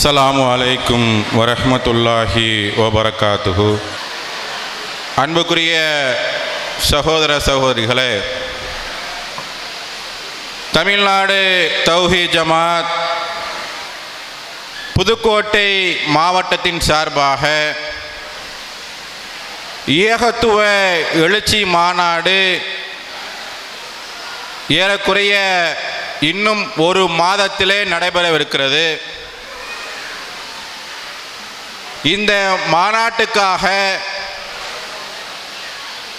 அஸ்ஸலாமு அலைக்கும் வரஹ்மத்துல்லாஹி வபரகாத்துஹு. அன்புக்குரிய சகோதர சகோதரிகளே தமிழ்நாடு தௌஹி ஜமாத் புதுக்கோட்டை மாவட்டத்தின் சார்பாக ஏகத்துவ எழுச்சி மாநாடு ஏறக்குறைய இன்னும் ஒரு மாதத்திலே நடைபெறவிருக்கிறது. இந்த மாநாட்டுக்காக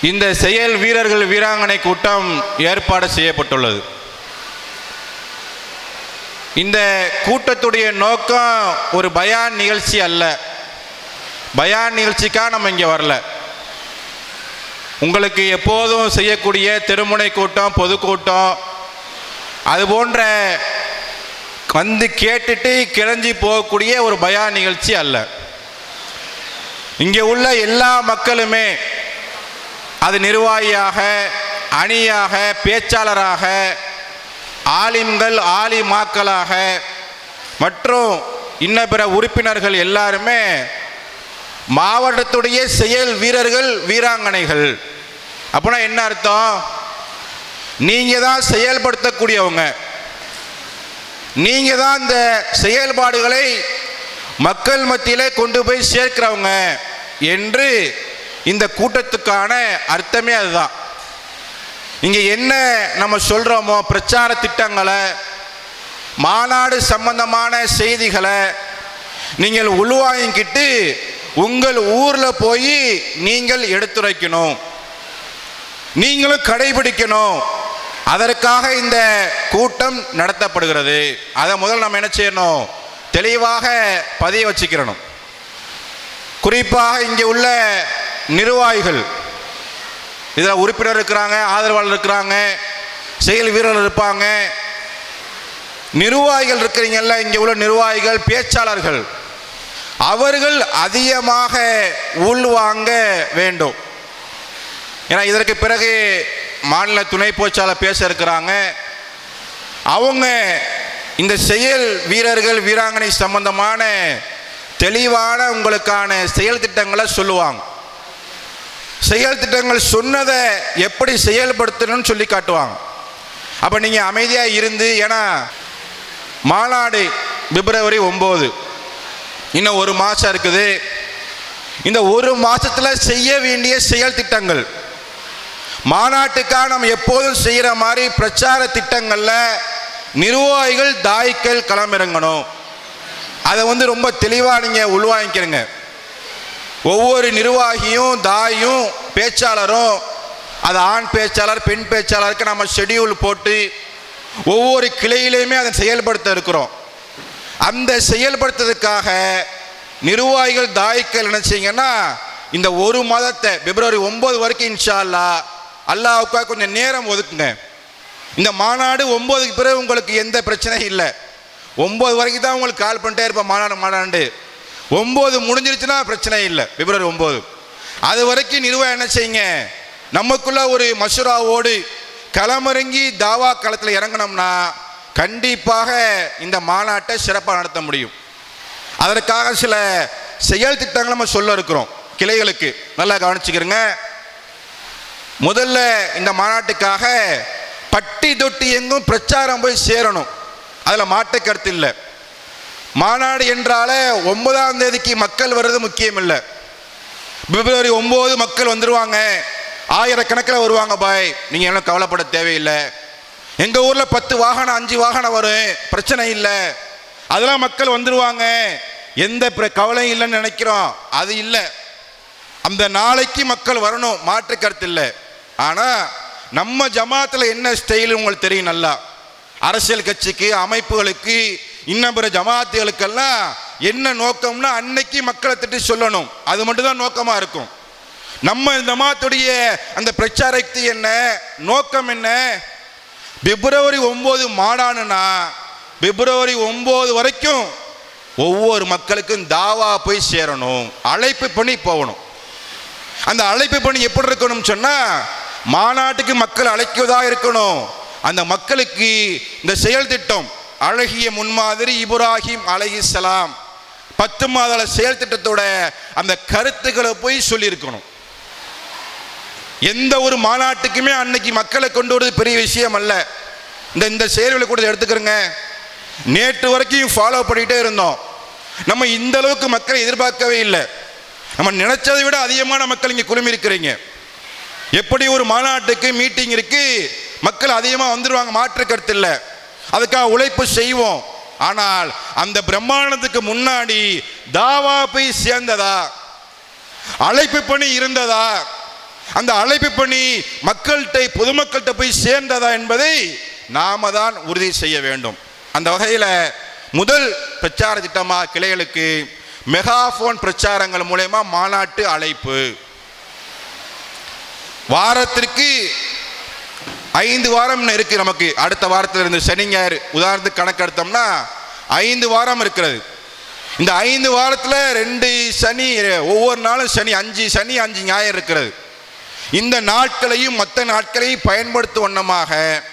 இந்த செயல் வீரர்கள் வீராங்கனை கூட்டம் ஏற்பாடு செய்யப்பட்டுள்ளது. இந்த கூட்டத்துடைய நோக்கம் ஒரு பயான் நிகழ்ச்சி அல்ல. பயான் நிகழ்ச்சிக்காக நம்ம இங்கே வரல. உங்களுக்கு எப்போதும் செய்யக்கூடிய திருமுனை கூட்டம் பொதுக்கூட்டம் அது போன்ற வந்து கேட்டுட்டு கிளஞ்சி போகக்கூடிய ஒரு பயான் நிகழ்ச்சி அல்ல. இங்கே உள்ள எல்லா மக்களுமே அது நிர்வாகியாக அணியாக பேச்சாளராக ஆலிம்கள் ஆலிமாக்களாக மற்றும் இன்ன பிற உறுப்பினர்கள் எல்லாருமே மாவட்டத்துடைய செயல் வீரர்கள் வீராங்கனைகள். அப்படின்னா என்ன அர்த்தம்? நீங்கள் தான் செயல்படுத்தக்கூடியவங்க. நீங்கள் தான் இந்த செயல்பாடுகளை மக்கள் மத்தியிலே கொண்டு போய் சேர்க்கிறவங்க. என்று இந்த கூட்டத்துக்கான அர்த்தமே அதுதான். இங்கே என்ன நம்ம சொல்கிறோமோ பிரச்சார திட்டங்களை மாநாடு சம்பந்தமான செய்திகளை நீங்கள் உள்வாங்கிக்கிட்டு உங்கள் ஊரில் போய் நீங்கள் எடுத்துரைக்கணும். நீங்களும் கடைபிடிக்கணும். அதற்காக இந்த கூட்டம் நடத்தப்படுகிறது. அதை முதல் நம்ம என்ன செய்யணும்? தெளிவாக பதிய வச்சுக்கிறணும். குறிப்பாக இங்கே உள்ள நிர்வாகிகள். இதில் உறுப்பினர் இருக்கிறாங்க ஆதரவாளர் இருக்கிறாங்க செயல் வீரர்கள் இருப்பாங்க. நிர்வாகிகள் இருக்கிறீங்கல்ல இங்கே உள்ள நிர்வாகிகள் பேச்சாளர்கள். அவர்கள் அதிகமாக உள்வாங்க வேண்டும். ஏன்னா இதற்கு பிறகு மாநில துணை போச்சாளர் பேச இருக்கிறாங்க. அவங்க இந்த செயல் வீரர்கள் வீராங்கனை சம்பந்தமான தெளிவான உங்களுக்கான செயல் திட்டங்களை சொல்லுவாங்க. செயல் திட்டங்கள் சொன்னதை எப்படி செயல்படுத்தணும்னு சொல்லி காட்டுவாங்க. அப்போ நீங்கள் அமைதியாக இருந்து ஏன்னா மாநாடு பிப்ரவரி ஒம்பது. இன்னும் ஒரு மாதம் இருக்குது. இந்த ஒரு மாதத்தில் செய்ய வேண்டிய செயல் திட்டங்கள். மாநாட்டுக்காக நம்ம எப்போதும் செய்கிற மாதிரி பிரச்சார திட்டங்களில் நிர்வாகிகள் தாய்க்கள் களமிறங்கணும். அதை வந்து ரொம்ப தெளிவாக நீங்கள் உள்வாங்கிக்கிறங்க ஒவ்வொரு நிர்வாகியும் தாயும் பேச்சாளரும் அது ஆண் பேச்சாளர் பெண் பேச்சாளருக்கு நம்ம ஷெடியூல் போட்டு ஒவ்வொரு கிளையிலையுமே அதை செயல்படுத்த இருக்கிறோம். அந்த செயல்படுத்துறதுக்காக நிர்வாகிகள் தாய்க்கள் நினச்சிங்கன்னா இந்த ஒரு மாதத்தை பிப்ரவரி ஒம்பது வரைக்கும் இன்ஷா அல்லா அல்லாவுக்காக கொஞ்சம் நேரம் ஒதுக்குங்க. இந்த மாநாடு ஒம்போதுக்கு பிறகு உங்களுக்கு எந்த பிரச்சனையும் இல்லை. ஒம்பது வரைக்கும் தான் உங்களுக்கு கால் பண்ணிட்டே இருப்பேன் மாநாடு மாநாடு ஒம்பது முடிஞ்சிருச்சுன்னா பிரச்சனை இல்லை. பிப்ரவரி ஒம்பது. அது வரைக்கும் நிர்வாகம் என்ன செய்யுங்க? நமக்குள்ள ஒரு மசூராவோடு களமிறங்கி தாவா களத்தில் இறங்கினோம்னா கண்டிப்பாக இந்த மாநாட்டை சிறப்பாக நடத்த முடியும். அதற்காக சில செயல் திட்டங்கள் நம்ம சொல்ல இருக்கிறோம் கிளைகளுக்கு. நல்லா கவனிச்சுக்கிறோங்க. முதல்ல இந்த மாநாட்டுக்காக பட்டி தொட்டி எங்கும் பிரச்சாரம் போய் சேரணும். அதில் மாற்று கருத்து இல்லை. மாநாடு என்றாலே ஒன்பதாம் தேதிக்கு மக்கள் வர்றது முக்கியம் இல்லை. பிப்ரவரி ஒம்பது மக்கள் வந்துடுவாங்க ஆயிரக்கணக்கில் வருவாங்க பாய். நீங்கள் என்ன கவலைப்பட தேவையில்லை. எங்கள் ஊரில் பத்து வாகனம் அஞ்சு வாகனம் வரும். பிரச்சனை இல்லை. அதெல்லாம் மக்கள் வந்துடுவாங்க எந்த பிர- கவலையும் இல்லைன்னு நினைக்கிறோம். அது இல்லை. அந்த நாளைக்கு மக்கள் வரணும். மாற்று கருத்து இல்லை. ஆனால் நம்ம ஜமாத்தில் என்ன ஸ்டைல் உங்களுக்கு தெரியும் நல்லா. அரசியல் கட்சிக்கு அமைப்புகளுக்கு இன்னும் பிற ஜமாத்துகளுக்கெல்லாம் என்ன நோக்கம்னா அன்னைக்கு மக்களை திட்டி சொல்லணும். அது மட்டும்தான் நோக்கமாக இருக்கும். நம்ம ஜமாத்துடைய அந்த பிரச்சார என்ன? நோக்கம் என்ன? பிப்ரவரி ஒம்பது மாடானுனா பிப்ரவரி ஒம்பது வரைக்கும் ஒவ்வொரு மக்களுக்கும் தாவா போய் சேரணும். அழைப்பு பண்ணி போகணும். அந்த அழைப்பு பணி எப்படி இருக்கணும்னு சொன்னால் மாநாட்டுக்கு மக்கள் அழைக்குவதாக இருக்கணும். அந்த மக்களுக்கு இந்த செயல் திட்டம் அழகிய முன்மாதிரி இப்ராஹிம் அலைஹிஸ்ஸலாம் பத்து மாத செயல் திட்டத்தோட அந்த கருத்துக்களை போய் சொல்லியிருக்கணும். எந்த ஒரு மாநாட்டுக்குமே அன்னைக்கு மக்களை கொண்டு வரது பெரிய விஷயம் அல்ல. இந்த இந்த செயல்களை கூட எடுத்துக்கிறோங்க. நேற்று வரைக்கும் ஃபாலோ பண்ணிகிட்டே இருந்தோம். நம்ம இந்த அளவுக்கு மக்களை எதிர்பார்க்கவே இல்லை. நம்ம நினைச்சதை விட அதிகமான மக்கள் இங்கே குழுமி இருக்கிறீங்க எப்படி ஒரு மாநாட்டுக்கு மீட்டிங் இருக்குது மக்கள் அதிகமாக வந்துடுவாங்க மாற்று கருத்து இல்லை. அதுக்காக உழைப்பு செய்வோம். ஆனால் அந்த பிரம்மாண்டத்துக்கு முன்னாடி தாவா போய் சேர்ந்ததா? அழைப்பு பணி இருந்ததா? அந்த அழைப்பு பணி மக்கள்கிட்ட பொதுமக்கள்கிட்ட போய் சேர்ந்ததா என்பதை நாம தான் உறுதி செய்ய வேண்டும். அந்த வகையில் முதல் பிரச்சார திட்டமாக கிளைகளுக்கு மெகாஃபோன் பிரச்சாரங்கள் மூலயமா மாநாட்டு அழைப்பு. வாரத்திற்கு ஐந்து வாரம் இருக்கு நமக்கு. அடுத்த வாரத்தில் இருந்து சனி ஞாயிறு. உதாரணத்துக்கு கணக்கு எடுத்தோம்னா ஐந்து வாரம் இருக்கிறது. இந்த ஐந்து வாரத்தில் ரெண்டு சனி ஒவ்வொரு நாளும் சனி அஞ்சு சனி அஞ்சு ஞாயிறு இருக்கிறது. இந்த நாட்களையும் மற்ற நாட்களையும் பயன்படுத்தும் வண்ணமாக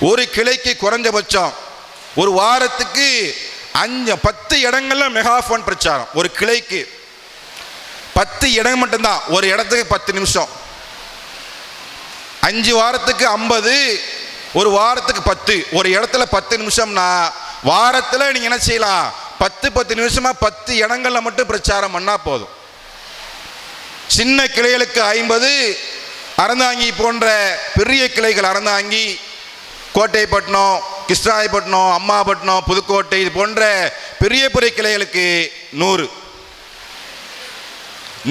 ஒரு கிளைக்கு குறைஞ்சபட்சம் ஒரு வாரத்துக்கு அஞ்சு பத்து இடங்கள்ல மெகாஃபோன் பிரச்சாரம். ஒரு கிளைக்கு பத்து இடம் மட்டும்தான். ஒரு இடத்துக்கு பத்து நிமிஷம். அஞ்சு வாரத்துக்கு ஐம்பது ஒரு வாரத்துக்கு பத்து. ஒரு இடத்துல பத்து நிமிஷம்னா வாரத்தில் நீங்கள் என்ன செய்யலாம்? பத்து பத்து நிமிஷமாக பத்து இடங்களில் மட்டும் பிரச்சாரம் பண்ணால் போதும். சின்ன கிளைகளுக்கு ஐம்பது அறந்தாங்கி போன்ற பெரிய கிளைகள் அறந்தாங்கி கோட்டைப்பட்டினம் கிருஷ்ணாயப்பட்டினம் அம்மாப்பட்டினம் புதுக்கோட்டை இது போன்ற பெரிய பெரிய கிளைகளுக்கு நூறு.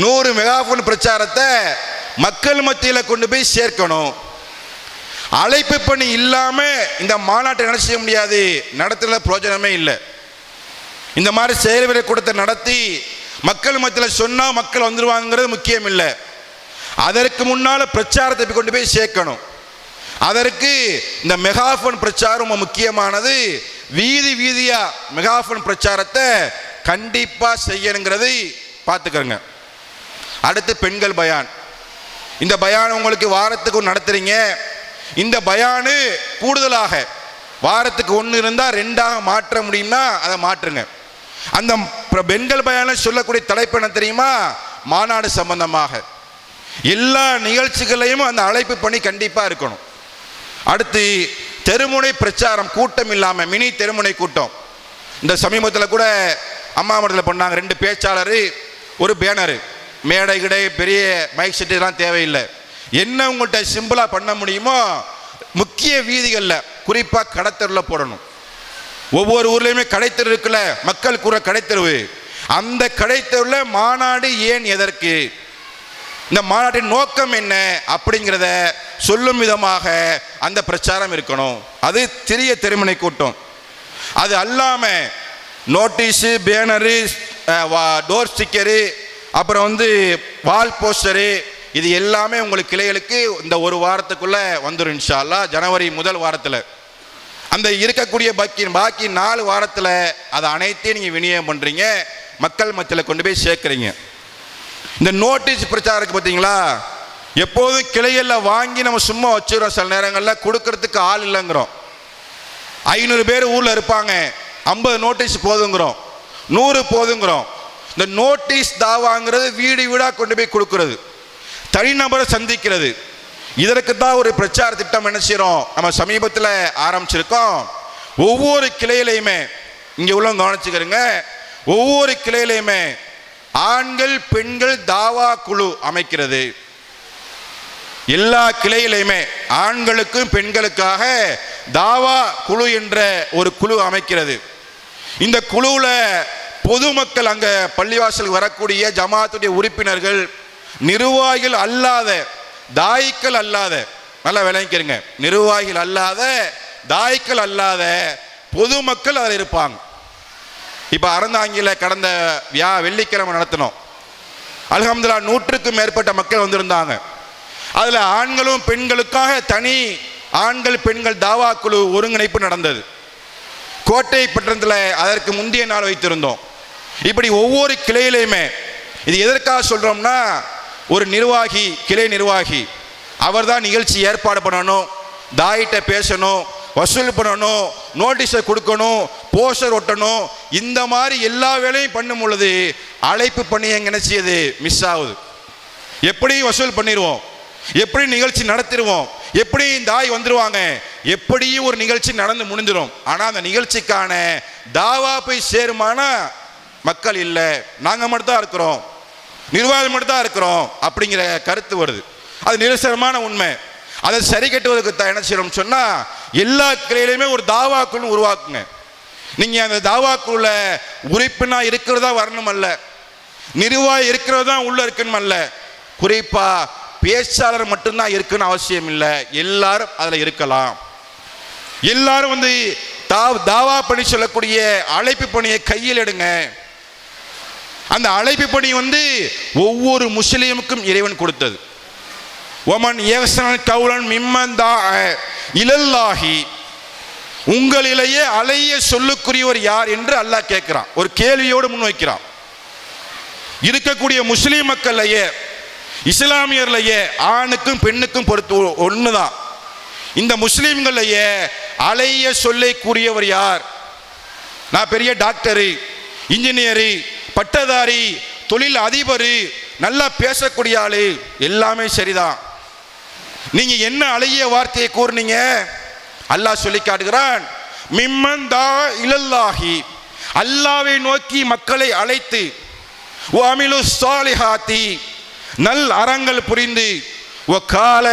நூறு மெகாஃபோன் பிரச்சாரத்தை மக்கள் மத்தியில் கொண்டு போய் சேர்க்கணும். அழைப்பு பணி இல்லாம இந்த மாநாட்டை நடத்த செய்ய முடியாது. நடத்துல பிரயோஜனமே இல்லை. இந்த மாதிரி செயல்முறை கூட்டத்தை நடத்தி மக்கள் மத்தியில் சொன்னால் மக்கள் வந்துடுவாங்கிறது முக்கியம் இல்லை. அதற்கு முன்னால் பிரச்சாரத்தை கொண்டு போய் சேர்க்கணும். அதற்கு இந்த மெகாஃபோன் பிரச்சாரம் முக்கியமானது. வீதி வீதியாக மெகாஃபோன் பிரச்சாரத்தை கண்டிப்பாக செய்யணுங்கிறதை பார்த்துக்கிறோங்க அடுத்து பெண்கள் பயான். இந்த பயான் உங்களுக்கு வாரத்துக்கு ஒன்று நடத்துறீங்க. இந்த பயானு கூடுதலாக வாரத்துக்கு ஒன்று இருந்தால் ரெண்டாக மாற்ற முடியும்னா அதை மாற்றுங்க. அந்த பெண்கள் பயானை சொல்லக்கூடிய தலைப்பு என்ன தெரியுமா? மாநாடு சம்பந்தமாக. எல்லா நிகழ்ச்சிகளையும் அந்த அழைப்பு பணி கண்டிப்பாக இருக்கணும். அடுத்து தெருமுனை பிரச்சாரம் கூட்டம் இல்லாமல் மினி தெருமுனை கூட்டம். இந்த சமீபத்தில் கூட அம்மா மடத்தில் பண்ணாங்க ரெண்டு பேச்சாளர் ஒரு பேனரு. மேடை கிடை பெரிய மைக் செட்டுலாம் இதெல்லாம் தேவையில்லை. என்ன உங்கள்கிட்ட சிம்பிளாக பண்ண முடியுமோ முக்கிய வீதிகளில் குறிப்பாக கடைத்தெருவில் போடணும். ஒவ்வொரு ஊர்லேயுமே கடைத்தெரு இருக்குல்ல மக்கள் கூற கடைத்தெருவு. அந்த கடைத்தெருவில் மாநாடு ஏன் எதற்கு? இந்த மாநாட்டின் நோக்கம் என்ன? அப்படிங்கிறத சொல்லும் விதமாக அந்த பிரச்சாரம் இருக்கணும். அது சிறிய தெருமனை கூட்டம். அது அல்லாமல் நோட்டீஸு பேனரு டோர் ஸ்டிக்கரு அப்புறம் வந்து வால் போஸ்டரு இது எல்லாமே உங்களுக்கு கிளைகளுக்கு இந்த ஒரு வாரத்துக்குள்ளே வந்துடும் இன்ஷா ஜனவரி முதல் வாரத்தில். அந்த இருக்கக்கூடிய பாக்கி பாக்கி நாலு வாரத்தில் அதை அனைத்தையும் நீங்கள் விநியோகம் பண்ணுறீங்க மக்கள் மத்தியில் கொண்டு போய் சேர்க்குறீங்க. இந்த நோட்டீஸ் பிரச்சாரத்துக்கு பார்த்தீங்களா எப்போதும் கிளைகளில் வாங்கி நம்ம சும்மா வச்சுருவோம் சில நேரங்களில் கொடுக்கறதுக்கு ஆள் இல்லைங்கிறோம். ஐநூறு பேர் ஊரில் இருப்பாங்க ஐம்பது நோட்டீஸ் போதுங்கிறோம் நூறு போதுங்கிறோம். இந்த நோட்டீஸ் தாவாங்கிறது வீடு வீடாக கொண்டு போய் கொடுக்கறது. தனிநபரை சந்திக்கிறது. இதற்கு தான் ஒரு பிரச்சார திட்டம் என்ன செய்கிறோம் நம்ம சமீபத்தில் ஆரம்பிச்சிருக்கோம். ஒவ்வொரு கிளையிலையுமே இங்கே உள்ள கவனிச்சுக்கிறங்க ஒவ்வொரு கிளையிலையுமே ஆண்கள் பெண்கள் தாவா குழு அமைக்கிறது. எல்லா கிளையிலையுமே ஆண்களுக்கும் பெண்களுக்காக தாவா குழு என்ற ஒரு குழு அமைக்கிறது. இந்த குழுவில் பொதுமக்கள் அங்க பள்ளிவாசல் வரக்கூடிய ஜமாத்துடைய உறுப்பினர்கள் நிர்வாகிகள் அல்லாத தாய்க்கள் அல்லாத நல்லா விளங்கிக்கிறங்க நிர்வாகிகள் அல்லாத தாய்க்கள் அல்லாத பொதுமக்கள் அதில் இருப்பாங்க. இப்போ அறந்தாங்கியில் கடந்த வியா வெள்ளிக்கிழமை நடத்தினோம். அலகம்துல்லா நூற்றுக்கும் மேற்பட்ட மக்கள் வந்திருந்தாங்க. அதில் ஆண்களும் பெண்களுக்காக தனி ஆண்கள் பெண்கள் தாவா குழு ஒருங்கிணைப்பு நடந்தது. கோட்டை பட்டணத்தில் அதற்கு முந்தைய நாள் வைத்திருந்தோம். இப்படி ஒவ்வொரு கிளையிலையுமே இது எதற்காக சொல்கிறோம்னா ஒரு நிர்வாகி கிளை நிர்வாகி அவர் தான் நிகழ்ச்சி ஏற்பாடு பண்ணணும் தாயிட்ட பேசணும் வசூல் பண்ணணும் நோட்டீஸை கொடுக்கணும் போஸ்டர் ஒட்டணும் இந்த மாதிரி எல்லா வேலையும் பண்ணும் பொழுது அழைப்பு பண்ணி எங்க நினைச்சியது மிஸ் ஆகுது. எப்படி வசூல் பண்ணிடுவோம் எப்படி நிகழ்ச்சி நடத்திடுவோம் எப்படி தாய் வந்துடுவாங்க எப்படியும் ஒரு நிகழ்ச்சி நடந்து முடிஞ்சிடும் ஆனால் அந்த நிகழ்ச்சிக்கான தாவா போய் சேருமானா மக்கள் இல்லை நாங்கள் மட்டும்தான் இருக்கிறோம். நிர்வாகம் மட்டும்தான் இருக்கிறோம் அப்படிங்கிற கருத்து வருது. அது நிரசனமான உண்மை. அதை சரி கட்டுவதற்கு என்ன செய்யணும்னு சொன்னால் எல்லா கிளையிலையுமே ஒரு தாவாக்குன்னு உருவாக்குங்க. நீங்கள் அந்த தாவாக்குள்ள உறுப்பினா இருக்கிறதா வரணும் அல்ல. நிர்வாகி இருக்கிறது தான் உள்ள இருக்கணும் அல்ல. குறிப்பாக பேச்சாளர் மட்டும்தான் இருக்குன்னு அவசியம் இல்லை. எல்லாரும் அதில் இருக்கலாம். எல்லாரும் வந்து தா- தாவா பணி சொல்லக்கூடிய அழைப்பு பணியை கையில் எடுங்க. அந்த அழைப்பு பணி வந்து ஒவ்வொரு முஸ்லீமுக்கும் இறைவன் கொடுத்தது. ஒமன் ஏசனன் கவுலன் மிம்மந்தா இலல்லாஹி. உங்களிலேயே அலைய சொல்லுக்குரியவர் யார் என்று அல்லாஹ் கேட்கிறான். ஒரு கேள்வியோடு முன்வைக்கிறான். இருக்கக்கூடிய முஸ்லீம் மக்கள்லையே இஸ்லாமியர்லையே ஆணுக்கும் பெண்ணுக்கும் பொறுத்து ஒன்று தான் இந்த முஸ்லீம்கள்லையே அலைய சொல்லை கூறியவர் யார்? நான் பெரிய டாக்டரு இன்ஜினியரு பட்டதாரி தொழில் அதிபர் நல்லா பேசக்கூடிய ஆளு எல்லாமே சரிதான். நீங்க என்ன அழகிய வார்த்தையை கூறுனீங்க? அல்லாஹ் சொல்லி காட்டுகிறான் மிம்மந்தா இலல்லாஹி. அல்லாவை நோக்கி மக்களை அழைத்து அமிலு சாலிஹாத்தி நல் அறங்கள் புரிந்து ஒ கால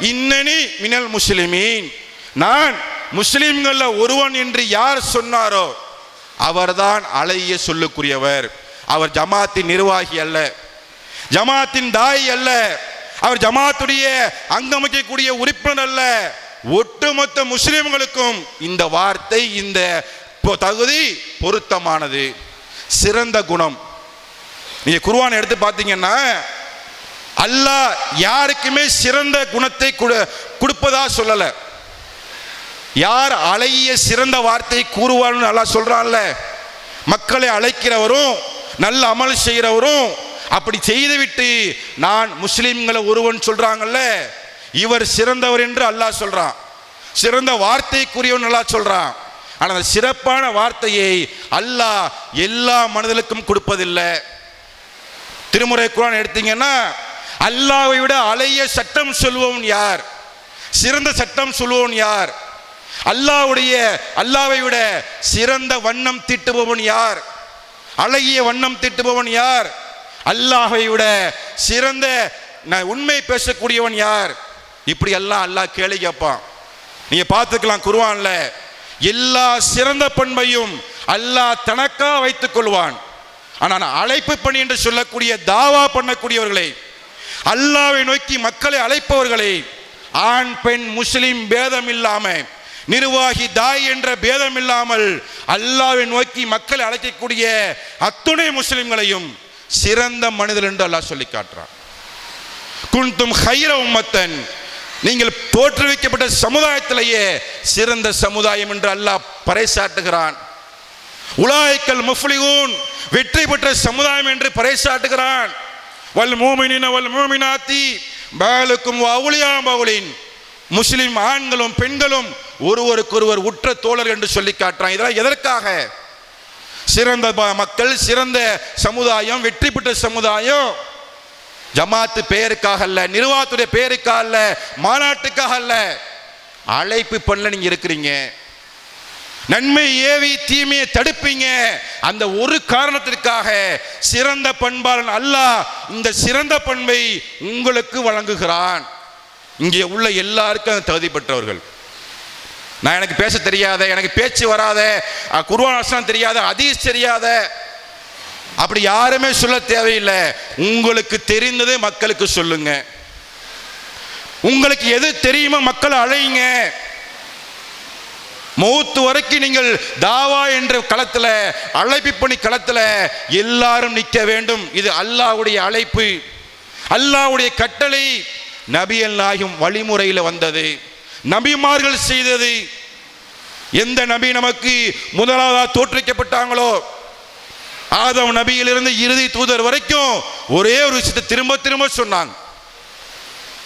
இன்னனி மினல் முஸ்லிமீன். நான் முஸ்லிம்களில் ஒருவன் என்று யார் சொன்னாரோ அவர்தான் அழகிய சொல்லுக்குரியவர். அவர் ஜமாத்தின் நிர்வாகி அல்ல. ஜமாத்தின் தாய் அல்ல. அவர் ஜமாத்துடைய அங்கமைக்கக்கூடிய உறுப்பினர் அல்ல. ஒட்டுமொத்த முஸ்லிம்களுக்கும் இந்த வார்த்தை இந்த தகுதி பொருத்தமானது. சிறந்த குணம். நீங்க குருவான் எடுத்து பார்த்தீங்கன்னா அல்லாஹ் யாருக்குமே சிறந்த குணத்தை கொடு- கொடுப்பதா சொல்லல. யார் அழகிய சிறந்த வார்த்தை கூறுவார்னு நல்லா சொல்றான்ல. மக்களை அழைக்கிறவரும் நல்ல அமல் செய்கிறவரும் அப்படி செய்துவிட்டு நான் முஸ்லீம்களை ஒருவன் சொல்றாங்கல்ல இவர் சிறந்தவர் என்று அல்லாஹ் சொல்றான். சிறந்த வார்த்தைக்குரியவன் அல்லாஹ் சொல்றான். ஆனால் அந்த சிறப்பான வார்த்தையை அல்லாஹ் எல்லா மனிதனுக்கும் கொடுப்பதில்லை. திருமுறை குரான் எடுத்தீங்கன்னா அல்லாவை விட அலைய சட்டம் சொல்லுபவன் யார்? சிறந்த சட்டம் சொல்லுபவன் யார்? அல்லாவுடைய அல்லாவை விட சிறந்த வண்ணம் தீட்டுபவன் யார்? அழகிய வண்ணம் திட்டுபவன் யார்? அல்லாஹை விட சிறந்த உண்மை பேசக்கூடியவன் யார்? இப்படி எல்லாம் அல்லாஹ் கேள்வி கேட்பான். நீங்க பார்த்துக்கலாம் குருவான்ல எல்லா சிறந்த பண்பையும் அல்லாஹ் தனக்கா வைத்துக் கொள்வான். ஆனால் அழைப்பு பணி என்று சொல்லக்கூடிய தாவா பண்ணக்கூடியவர்களை அல்லாவை நோக்கி மக்களை அழைப்பவர்களை ஆண் பெண் முஸ்லிம் பேதம் இல்லாமல் நிர்வாகி தாய் என்ற பேதம் இல்லாமல் அல்லாவை நோக்கி மக்களை அழைக்கக்கூடிய அத்துணை முஸ்லிம்களையும் சிறந்த மனிதர் என்று அல்லாஹ் சொல்லி காட்டுறான். குன்தும் ஹைர உம்மத்தன். நீங்கள் தோற்றுவிக்கப்பட்ட சமுதாயத்திலேயே சிறந்த சமுதாயம் என்று அல்லாஹ் பறைசாட்டுகிறான் உலாய்க்கல் முஃப்லிகூன். வெற்றி பெற்ற சமுதாயம் என்று பறைசாட்டுகிறான் வல் மூமினின வல் மூமினாத்தி. பாலுக்கும் அவுளியாம் பவுலின் முஸ்லிம் ஆண்களும் பெண்களும் ஒருவருக்கொருவர் உற்ற தோழர் என்று சொல்லி காட்டுறான். இதெல்லாம் எதற்காக? சிறந்த மக்கள் சிறந்த சமுதாயம் வெற்றி பெற்ற சமுதாயம். ஜமாத்து பெயருக்காக அல்ல நிர்வாகத்துடைய பெயருக்காக அல்ல மாநாட்டுக்காக அல்ல. அழைப்பு பண்ணல நீங்க இருக்கிறீங்க. நன்மை ஏவி தீமையை தடுப்பீங்க. அந்த ஒரு காரணத்திற்காக சிறந்த பண்பாளன் அல்லாஹ் இந்த சிறந்த பண்பை உங்களுக்கு வழங்குகிறான். இங்கே உள்ள எல்லாருக்கும் தகுதி பெற்றவர்கள் நான் எனக்கு பேச தெரியாத எனக்கு பேச்சு வராத குருவான் வசனம் தெரியாத அதீஸ் தெரியாத. அப்படி யாருமே சொல்ல தேவையில்லை. உங்களுக்கு தெரிந்ததை மக்களுக்கு சொல்லுங்க. உங்களுக்கு எது தெரியுமோ மக்களை அழையுங்க. மௌத்து வரைக்கும் நீங்கள் தாவா என்ற களத்தில் அழைப்பு பணி களத்தில் எல்லாரும் நிற்க வேண்டும். இது அல்லாஹ்வுடைய அழைப்பு. அல்லாஹ்வுடைய கட்டளை. நபியல் நாயும் வழிமுறையில் வந்தது. நபிமார்கள் செய்தது எந்த நபி நமக்கு முதலாவதாக தோற்றுவிக்கப்பட்டாங்களோ? ஆதம் நபியிலிருந்து இறுதி தூதர் வரைக்கும் ஒரே ஒரு விஷயத்தை திரும்ப திரும்ப சொன்னாங்க.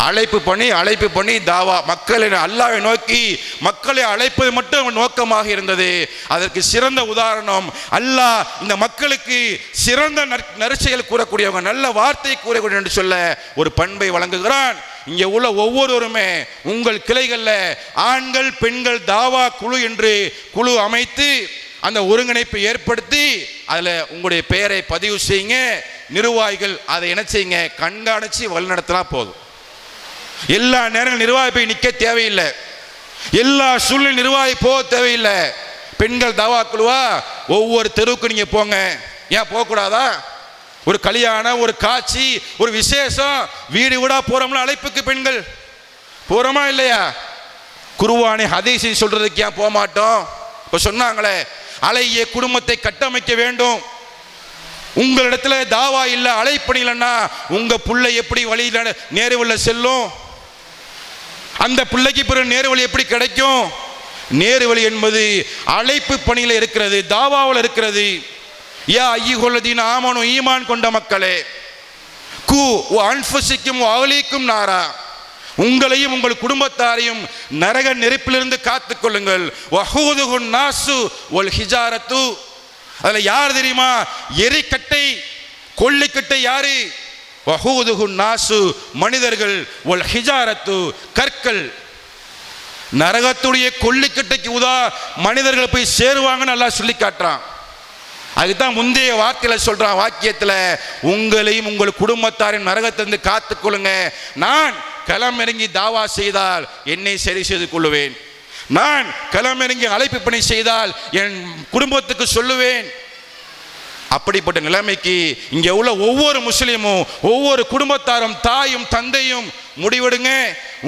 அழைப்பு பண்ணி அழைப்பு பண்ணி தாவா மக்களை அல்லாவை நோக்கி மக்களை அழைப்பது மட்டும் அவன் நோக்கமாக இருந்தது. அதற்கு சிறந்த உதாரணம் அல்லாஹ் இந்த மக்களுக்கு சிறந்த நற்- கூறக்கூடியவங்க நல்ல வார்த்தை கூறக்கூடிய என்று சொல்ல ஒரு பண்பை வழங்குகிறான். இங்கே உள்ள ஒவ்வொருவருமே உங்கள் கிளைகளில் ஆண்கள் பெண்கள் தாவா குழு என்று குழு அமைத்து அந்த ஒருங்கிணைப்பை ஏற்படுத்தி அதில் உங்களுடைய பெயரை பதிவு செய்யுங்க நிர்வாகிகள் அதை என்ன செய்யுங்க கண்காணித்து வழிநடத்தினா போதும். எல்லா நேரங்களும் நிர்வாகி போய் நிற்க தேவையில்லை. எல்லா சூழ்நிலை நிர்வாகி போக தேவையில்லை. பெண்கள் தாவா குழுவா? ஒவ்வொரு தெருவுக்கு நீங்க போங்க. ஏன் போகக்கூடாதா? ஒரு கல்யாணம் ஒரு காட்சி ஒரு விசேஷம். வீடு வீடா போறோம்ல அழைப்புக்கு பெண்கள். போறோமா இல்லையா? குருவானை ஹதீசி சொல்றதுக்கு ஏன் போக மாட்டோம்? இப்போ சொன்னாங்களே அழகிய குடும்பத்தை கட்டமைக்க வேண்டும். உங்களிடத்துல தாவா இல்லை அழைப்பு இல்லைன்னா உங்க புள்ளை எப்படி வழியில நேருவில் செல்லும்? அந்த பிள்ளைக்கு பிறகு நேரு வழி எப்படி கிடைக்கும்? நேரு வழி என்பது அழைப்பு பணியில் இருக்கிறது தாவாவில் இருக்கிறது. யா ஐயுகொல்லதீன் ஆமனும் ஈமான் கொண்ட மக்களே கு அன்பசிக்கும் அகலிக்கும் நாரா. உங்களையும் உங்கள் குடும்பத்தாரையும் நரக நெருப்பிலிருந்து காத்துக்கொள்ளுங்கள் வஹூதுகுன் நாசு ஒல் ஹிஜாரத்து. அதில் யார் தெரியுமா? எரிக்கட்டை கொள்ளிக்கட்டை யாரு? வஹூதுகுன் நாசு மனிதர்கள் ஒல் ஹிஜாரத்து கற்கள். நரகத்துடைய கொல்லிக்கட்டைக்கு உதா மனிதர்கள் போய் சேருவாங்கன்னு நல்லா சொல்லி காட்டுறான். அதுதான் முந்தைய வார்த்தையில் சொல்றான் வாக்கியத்தில் உங்களையும் உங்கள் குடும்பத்தாரின் நரகத்திலிருந்து காத்துக்கொள்ளுங்க நான் களமிறங்கி தாவா செய்தால் என்னை சரி செய்து கொள்ளுவேன். நான் களமிறங்கி அழைப்பு பணி செய்தால் என் குடும்பத்துக்கு சொல்லுவேன். அப்படிப்பட்ட நிலைமைக்கு இங்கே உள்ள ஒவ்வொரு முஸ்லீமும் ஒவ்வொரு குடும்பத்தாரும் தாயும் தந்தையும் முடிவெடுங்க.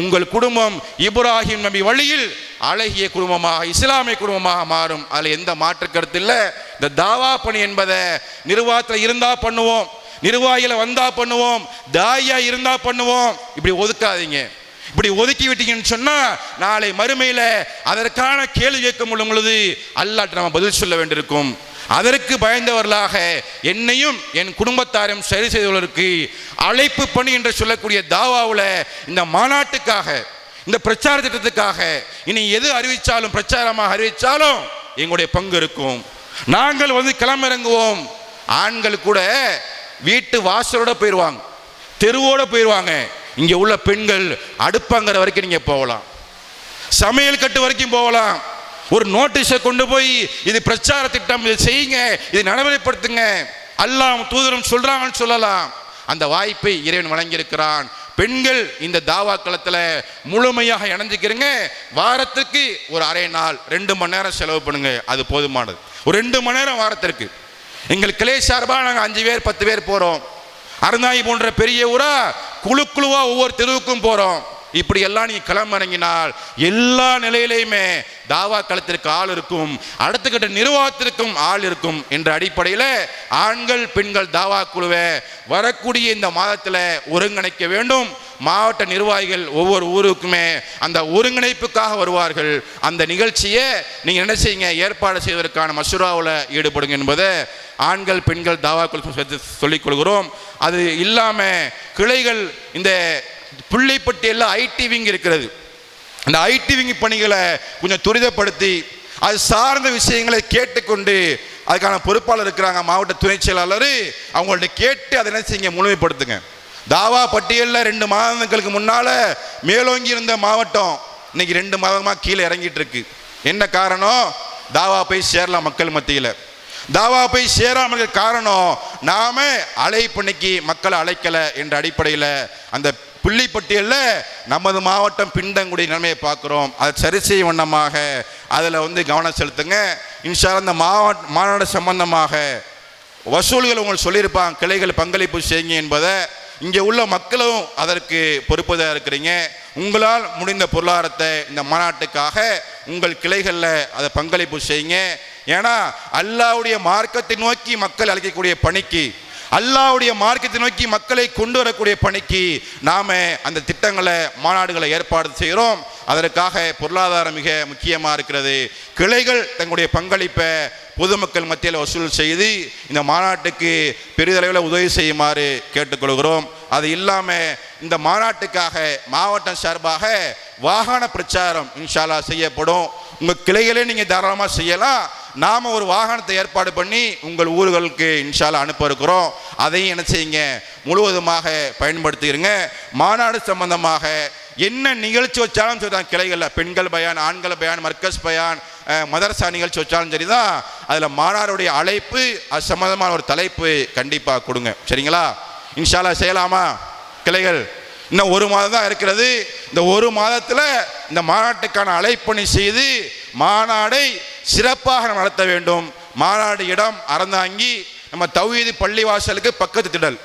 உங்கள் குடும்பம் இப்ராஹிம் நபி வழியில் அழகிய குடும்பமாக இஸ்லாமிய குடும்பமாக மாறும். அதில் எந்த மாற்று கருத்து இல்லை. இந்த தாவா பணி என்பதை நிர்வாகத்தில் இருந்தால் பண்ணுவோம். நிர்வாகியில் வந்தால் பண்ணுவோம். தாயா இருந்தால் பண்ணுவோம். இப்படி ஒதுக்காதீங்க. இப்படி ஒதுக்கி விட்டீங்கன்னு சொன்னால் நாளை மறுமையில் அதற்கான கேள்வி கேட்கும் பொழுது அல்லாட்டு நம்ம பதில் சொல்ல வேண்டியிருக்கும். அதற்கு பயந்தவர்களாக என்னையும் என் குடும்பத்தாரையும் சரி செய்தவர்களுக்கு அழைப்பு பணி என்று சொல்லக்கூடிய தாவாவில் இந்த மாநாட்டுக்காக இந்த பிரச்சார திட்டத்துக்காக இனி எது அறிவித்தாலும் பிரச்சாரமாக அறிவித்தாலும் எங்களுடைய பங்கு இருக்கும். நாங்கள் வந்து கிளம்பிறங்குவோம். ஆண்கள் கூட வீட்டு வாசலோட போயிடுவாங்க தெருவோட போயிடுவாங்க இங்கே உள்ள பெண்கள் அடுப்பங்கிற வரைக்கும் நீங்கள் போகலாம். சமையல் கட்டு வரைக்கும் போகலாம். ஒரு நோட்டீஸை கொண்டு போய் இது பிரச்சார திட்டம் இதை செய்யுங்க இதை நடைமுறைப்படுத்துங்க. அல்லாம் தூதரும் சொல்றாங்கன்னு சொல்லலாம். அந்த வாய்ப்பை இறைவன் வழங்கியிருக்கிறான். பெண்கள் இந்த தாவா களத்தில் முழுமையாக இணைஞ்சிக்கிறீங்க வாரத்துக்கு ஒரு அரை நாள் ரெண்டு மணி நேரம் செலவு பண்ணுங்க. அது போதுமானது. ஒரு ரெண்டு மணி நேரம் வாரத்திற்கு. எங்கள் கிளை சார்பாக நாங்கள் அஞ்சு பேர் பத்து பேர் போகிறோம் அறந்தாங்கி போன்ற பெரிய ஊரா குழு குழுவாக ஒவ்வொரு தெருவுக்கும் போகிறோம் இப்படி எல்லாம் நீ களமிறங்கினால் எல்லா நிலையிலையுமே தாவா களத்திற்கு ஆள் இருக்கும் அடுத்த கட்ட நிர்வாகத்திற்கும் ஆள் இருக்கும் என்ற அடிப்படையில் ஆண்கள் பெண்கள் தாவா குழுவை வரக்கூடிய இந்த மாதத்தில் ஒருங்கிணைக்க வேண்டும். மாவட்ட நிர்வாகிகள் ஒவ்வொரு ஊருக்குமே அந்த ஒருங்கிணைப்புக்காக வருவார்கள். அந்த நிகழ்ச்சியை நீங்கள் என்ன செய்யுங்க? ஏற்பாடு செய்வதற்கான மசூராவில் ஈடுபடுங்க என்பதை ஆண்கள் பெண்கள் தாவாக்குள் சொல்லிக் கொள்கிறோம். அது இல்லாமல் கிளைகள் இந்த பிள்ளைப்பட்டியில் ஐடி விங் இருக்கிறது. அந்த ஐடி விங் பணிகளை கொஞ்சம் துரிதப்படுத்தி அது சார்ந்த விஷயங்களை கேட்டுக்கொண்டு அதுக்கான பொறுப்பாளர் இருக்கிறாங்க மாவட்ட துணை செயலாளர். அவங்கள்ட்ட கேட்டு அதை என்ன செய்யுங்க முழுமைப்படுத்துங்க. தாவா பட்டியலில் ரெண்டு மாதங்களுக்கு முன்னால் மேலோங்கி இருந்த மாவட்டம் இன்னைக்கு ரெண்டு மாதமாக கீழே இறங்கிட்டு இருக்கு. என்ன காரணம்? தாவா போய் சேரலாம் மக்கள் மத்தியில். தாவா போய் சேராமல் காரணம் நாம அழைப்பணிக்கு மக்களை அழைக்கலை என்ற அடிப்படையில் அந்த புள்ளிப்பட்டியலில் நமது மாவட்டம் பின்தங்குடி நிலைமையை பார்க்குறோம். அதை சரி செய்யும் வண்ணமாக அதில் வந்து கவனம் செலுத்துங்க. இன்ஷால் அந்த மாவட்ட மாநாடு சம்பந்தமாக வசூல்கள் உங்களுக்கு சொல்லியிருப்பாங்க. கிளைகள் பங்களிப்பு செய்யுங்க என்பதை. இங்கே உள்ள மக்களும் அதற்கு பொறுப்பதாக இருக்கிறீங்க. உங்களால் முடிந்த பொருளாதாரத்தை இந்த மாநாட்டுக்காக உங்கள் கிளைகளில் அதை பங்களிப்பு செய்யுங்க. ஏன்னா அல்லாவுடைய மார்க்கத்தை நோக்கி மக்கள் அழைக்கக்கூடிய பணிக்கு அல்லாவுடைய மார்க்கத்தை நோக்கி மக்களை கொண்டு வரக்கூடிய பணிக்கு நாம் அந்த திட்டங்களை மாநாடுகளை ஏற்பாடு செய்கிறோம். அதற்காக பொருளாதாரம் மிக முக்கியமாக இருக்கிறது. கிளைகள் தங்களுடைய பங்களிப்பை பொதுமக்கள் மத்தியில் வசூல் செய்து இந்த மாநாட்டுக்கு பெரிதளவில் உதவி செய்யுமாறு கேட்டுக்கொள்கிறோம். அது இல்லாமல் இந்த மாநாட்டுக்காக மாவட்டம் சார்பாக வாகன பிரச்சாரம் இன்ஷாலா செய்யப்படும். உங்கள் கிளைகளே நீங்கள் தாராளமாக செய்யலாம். நாம் ஒரு வாகனத்தை ஏற்பாடு பண்ணி உங்கள் ஊர்களுக்கு இன்ஷால அனுப்ப இருக்கிறோம் அதையும் என்ன செய்யுங்க? முழுவதுமாக பயன்படுத்திடுங்க மாநாடு சம்பந்தமாக என்ன நிகழ்ச்சி வச்சாலும் சரிதான் கிளைகளில் பெண்கள் பயான் ஆண்கள் பயான் மர்க்கஸ் பயான் மதரசா நிகழ்ச்சி வச்சாலும் சரிதான் அதில் மாநாடுடைய அழைப்பு அது சம்மந்தமான ஒரு தலைப்பு கண்டிப்பாக கொடுங்க. சரிங்களா? இன்ஷாலா செய்யலாமா? கிளைகள் இன்னும் ஒரு மாதம் தான் இருக்கிறது. இந்த ஒரு மாதத்தில் இந்த மாநாட்டுக்கான அழைப்பணி செய்து மாநாடை சிறப்பாக நம்ம நடத்த வேண்டும். மாநாடு இடம் அறந்தாங்கி நம்ம தௌஹீது பள்ளிவாசலுக்கு பக்கத்து திடல்.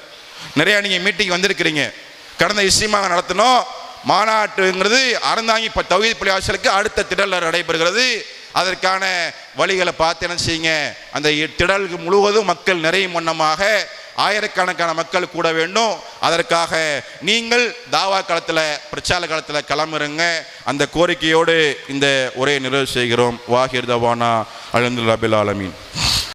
நிறையா நீங்கள் மீட்டிங் வந்திருக்கிறீங்க. கடந்த இஸ்லீமாக நடத்தினோம். மாநாட்டுங்கிறது அறந்தாங்கி இப்போ தௌஹீத் பள்ளிவாசலுக்கு அடுத்த திடலில் நடைபெறுகிறது. அதற்கான வழிகளை பார்த்து என்ன செய்யுங்க? அந்த இ- திடலுக்கு முழுவதும் மக்கள் நிறையும் வண்ணமாக ஆயிரக்கணக்கான மக்கள் கூட வேண்டும். அதற்காக நீங்கள் தாவா காலத்தில் பிரச்சார காலத்தில் கிளம்புறங்க. அந்த கோரிக்கையோடு இந்த உரையை நிறைவு செய்கிறோம். வாஹிர் தவானா அலந்து ரபில் ஆலமீன்.